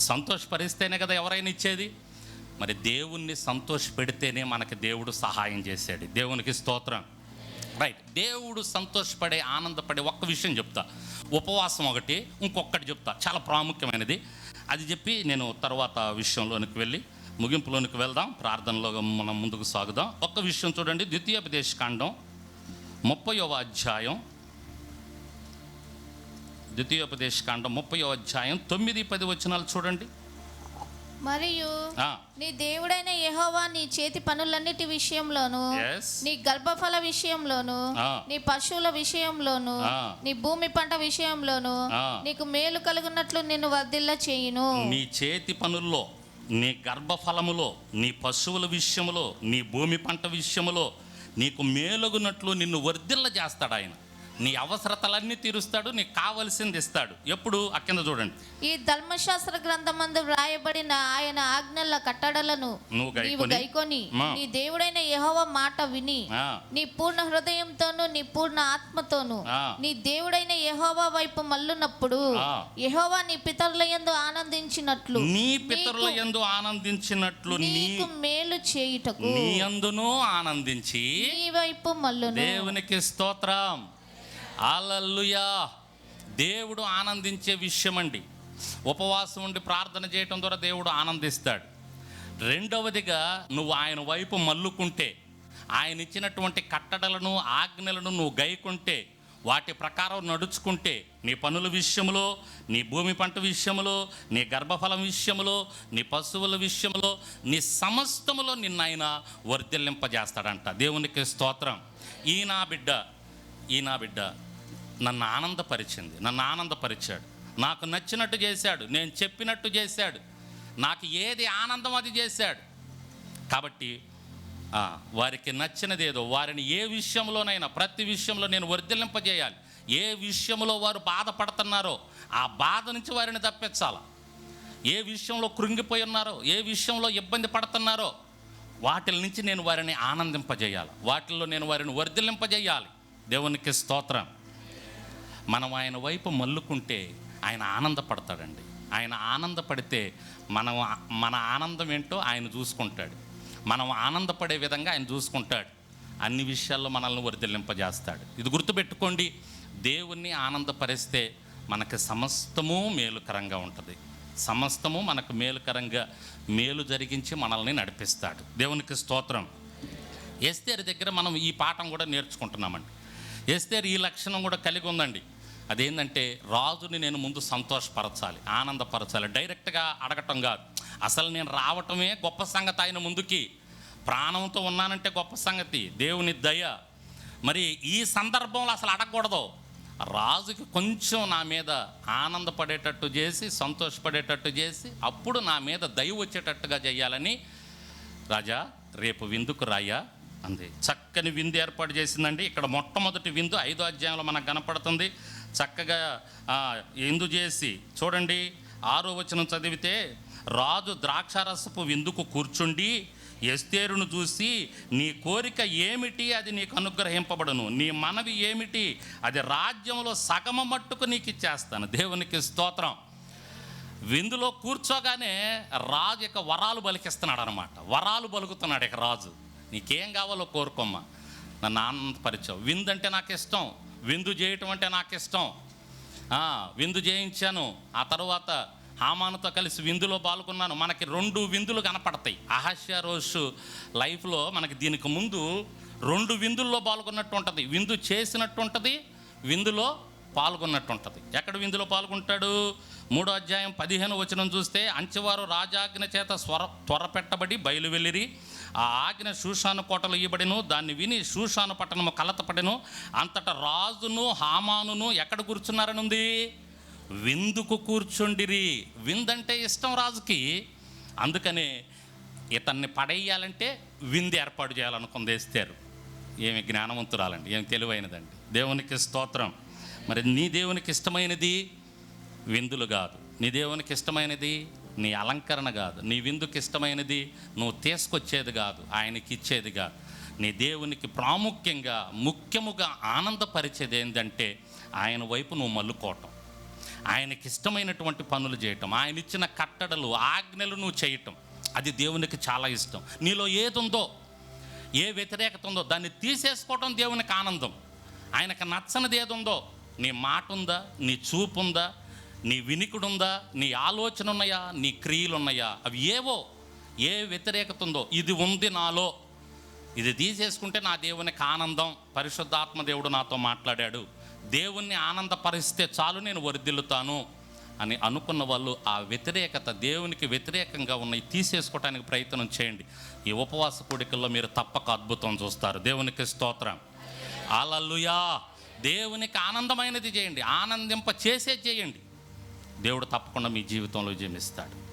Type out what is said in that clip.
సంతోషపరిస్తేనే కదా ఎవరైనా ఇచ్చేది? మరి దేవుణ్ణి సంతోషపెడితేనే మనకి దేవుడు సహాయం చేశాడు. దేవునికి స్తోత్రం. రైట్ దేవుడు సంతోషపడే ఆనందపడే ఒక్క విషయం చెప్తా. ఉపవాసం ఒకటి ఇంకొకటి చెప్తా. చాలా ప్రాముఖ్యమైనది. అది చెప్పి నేను తర్వాత విషయంలోనికి వెళ్ళి ముగింపులోనికి వెళ్దాం. ప్రార్థనలో మనం ముందుకు సాగుదాం. ఒక్క విషయం చూడండి. ద్వితీయోపదేశ కాండం ముప్పయవ అధ్యాయం ద్వితీయోపదేశ కాండం ముప్పయో అధ్యాయం తొమ్మిది పది వచనాలు చూడండి మరియు నీ దేవుడైన యెహోవా నీ చేతి పనులన్నిటి విషయంలోను. నీ గర్భఫల విషయంలోను. నీ పశువుల విషయంలోను. నీ భూమి పంట విషయంలోను. నీకు మేలు కలుగునట్లు నిన్ను వర్ధిల్ల చేయును నీ చేతి పనుల్లో నీ గర్భఫలములో నీ పశువుల విషయములో నీ భూమి పంట విషయములో నీకు మేలుగునట్లు నిన్ను వర్ధిల్ల చేస్తాడు ఆయన నీ అవసరతలన్నీ తీరుస్తాడు నీకు కావలసింది ఇస్తాడు ఎప్పుడు కింద చూడండి ఈ ధర్మశాస్త్ర గ్రంథమందు వ్రాయబడిన ఆయన ఆజ్ఞల కట్టడలను నువ్వు గైకొని- నీవు గైకొని మా. నీ దేవుడైన యెహోవా మాట విని నీ పూర్ణ హృదయంతోను నీ పూర్ణ ఆత్మతోను. నీ దేవుడైన యెహోవా వైపు మల్లునప్పుడు. యెహోవా నీ పితరుల యందు ఆనందించినట్లు నీ పితరుల యందు ఆనందించినట్లు నీకు మేలు చేయుటకు నీ ఆనందించి నీ వైపు మల్లును దేవునికి స్తోత్రం అలల్లుయా. దేవుడు ఆనందించే విషయం అండి ఉపవాసం ఉండి ప్రార్థన చేయటం ద్వారా దేవుడు ఆనందిస్తాడు. రెండవదిగా నువ్వు ఆయన వైపు మల్లుకుంటే ఆయన ఇచ్చినటువంటి కట్టడలను ఆజ్ఞలను నువ్వు గైకుంటే వాటి ప్రకారం నడుచుకుంటే నీ పనుల విషయంలో నీ భూమి పంట విషయంలో నీ గర్భఫలం విషయంలో నీ పశువుల విషయంలో నీ సమస్తములో నిన్న ఆయన వర్ధిల్లింపజేస్తాడంట. దేవునికి స్తోత్రం. ఈ నా బిడ్డ ఈ నా బిడ్డ నన్ను ఆనందపరిచింది నన్ను ఆనందపరిచాడు. నాకు నచ్చినట్టు చేశాడు నేను చెప్పినట్టు చేశాడు. నాకు ఏది ఆనందం అది చేశాడు. కాబట్టి వారికి నచ్చినది ఏదో వారిని ఏ విషయంలోనైనా ప్రతి విషయంలో నేను వర్ధిల్లింపజేయాలి. ఏ విషయంలో వారు బాధపడుతున్నారో ఆ బాధ నుంచి వారిని తప్పించాలి? ఏ విషయంలో కృంగిపోయి ఉన్నారో ఏ విషయంలో ఇబ్బంది పడుతున్నారో వాటి నుంచి నేను వారిని ఆనందింపజేయాలి. వాటిల్లో నేను వారిని వర్ధిల్లింపజేయాలి. దేవునికి స్తోత్రం. మనం ఆయన వైపు మల్లుకుంటే ఆయన ఆనందపడతాడండి. ఆయన ఆనందపడితే మనం మన ఆనందం ఏంటో ఆయన చూసుకుంటాడు. మనం ఆనందపడే విధంగా ఆయన చూసుకుంటాడు. అన్ని విషయాల్లో మనల్ని వరిదిల్లింపజేస్తాడు ఇది గుర్తుపెట్టుకోండి దేవుణ్ణి ఆనందపరిస్తే మనకి సమస్తము మేలుకరంగా ఉంటుంది. సమస్తము మనకు మేలుకరంగా మేలు జరిగించి మనల్ని నడిపిస్తాడు. దేవునికి స్తోత్రం. ఎస్తేరు దగ్గర మనం ఈ పాఠం కూడా నేర్చుకుంటున్నామండి. ఎస్తేరు ఈ లక్షణం కూడా కలిగి ఉందండి. అదేంటంటే రాజుని నేను ముందు సంతోషపరచాలి ఆనందపరచాలి. డైరెక్ట్గా అడగటం కాదు. అసలు నేను రావటమే గొప్ప సంగతి ఆయన ముందుకి. ప్రాణంతో ఉన్నానంటే గొప్ప సంగతి దేవుని దయ. మరి ఈ సందర్భంలో అసలు అడగకూడదు. రాజుకి కొంచెం నా మీద ఆనందపడేటట్టు చేసి సంతోషపడేటట్టు చేసి అప్పుడు నా మీద దయ వచ్చేటట్టుగా చేయాలని రాజా రేపు విందుకు రాయా అంది. చక్కని విందు ఏర్పాటు చేసిందండి. ఇక్కడ మొట్టమొదటి విందు ఐదో అధ్యాయంలో మనకు కనపడుతుంది. చక్కగా ఎందు చేసి చూడండి ఆరో వచనం చదివితే రాజు ద్రాక్షారసపు విందుకు కూర్చుండి ఎస్తేరును చూసి నీ కోరిక ఏమిటి అది నీకు అనుగ్రహింపబడను నీ మనవి ఏమిటి అది రాజ్యంలో సగమ మట్టుకు నీకు ఇచ్చేస్తాను. దేవునికి స్తోత్రం. విందులో కూర్చోగానే రాజు ఇక వరాలు బలికిస్తున్నాడు అనమాట వరాలు బలుకుతున్నాడు ఇక రాజు. నీకేం కావాలో కోరుకోమ్మా. నన్ను ఆనందపరిచావు. విందు అంటే నాకు ఇష్టం. విందు చేయటం అంటే నాకు ఇష్టం విందు చేయించాను ఆ తర్వాత హామానుతో కలిసి విందులో పాల్గొన్నాను. మనకి రెండు విందులు కనపడతాయి. అహస్య రోజు లైఫ్లో మనకి దీనికి ముందు రెండు విందుల్లో పాల్గొన్నట్టు ఉంటుంది. విందు చేసినట్టు ఉంటుంది విందులో పాల్గొన్నట్టు ఉంటుంది. ఎక్కడ విందులో పాల్గొంటాడు? మూడో అధ్యాయం పదిహేను వచనం చూస్తే అంచెవారు రాజాజ్ఞ చేత స్వర త్వరపెట్టబడి బయలు వెళ్ళిరి ఆ ఆజ్ఞ శూషాను కోటలు ఇవ్వబడిను దాన్ని విని శూషాను పట్టణము కలతపడెను. అంతటా రాజును హామానును ఎక్కడ కూర్చున్నారని ఉంది విందుకు కూర్చుండిరి. విందంటే ఇష్టం రాజుకి. అందుకనే ఇతన్ని పడేయాలంటే విందు ఏర్పాటు చేయాలనుకుంది వేస్తారు ఏమి జ్ఞానవంతురాలండి ఏమి తెలివైనదండి. దేవునికి స్తోత్రం. మరి నీ దేవునికి ఇష్టమైనది విందులు కాదు. నీ దేవునికి ఇష్టమైనది నీ అలంకరణ కాదు. నీ విందుకు ఇష్టమైనది నువ్వు తీసుకొచ్చేది కాదు. ఆయనకి ఇచ్చేది కాదు. నీ దేవునికి ప్రాముఖ్యంగా ముఖ్యముగా ఆనందపరిచేది ఏంటంటే ఆయన వైపు నువ్వు మల్లుకోవటం. ఆయనకి ఇష్టమైనటువంటి పనులు చేయటం. ఆయన ఇచ్చిన కట్టడలు ఆజ్ఞలు నువ్వు చేయటం. అది దేవునికి చాలా ఇష్టం. నీలో ఏదుందో ఏ వ్యతిరేకత ఉందో దాన్ని తీసేసుకోవటం దేవునికి ఆనందం. ఆయనకు నచ్చనిది ఏదుందో నీ మాట ఉందా నీ చూపు ఉందా నీ వినికుడుందా? నీ ఆలోచన ఉన్నాయా నీ క్రియలు ఉన్నాయా అవి ఏవో? ఏ వ్యతిరేకత ఉందో? ఇది ఉంది నాలో. ఇది తీసేసుకుంటే నా దేవునికి ఆనందం పరిశుద్ధాత్మ దేవుడు నాతో మాట్లాడాడు. దేవుణ్ణి ఆనందపరిస్తే చాలు నేను వరిదిల్లుతాను అని అనుకున్న వాళ్ళు ఆ వ్యతిరేకత దేవునికి వ్యతిరేకంగా ఉన్నాయి తీసేసుకోవడానికి ప్రయత్నం చేయండి. ఈ ఉపవాస కోడికల్లో మీరు తప్పక అద్భుతం చూస్తారు. దేవునికి స్తోత్రం. అలల్లుయా దేవునికి ఆనందమైనది చేయండి. ఆనందింప చేసే చేయండి. దేవుడు తప్పకుండా మీ జీవితంలో జీవిస్తాడు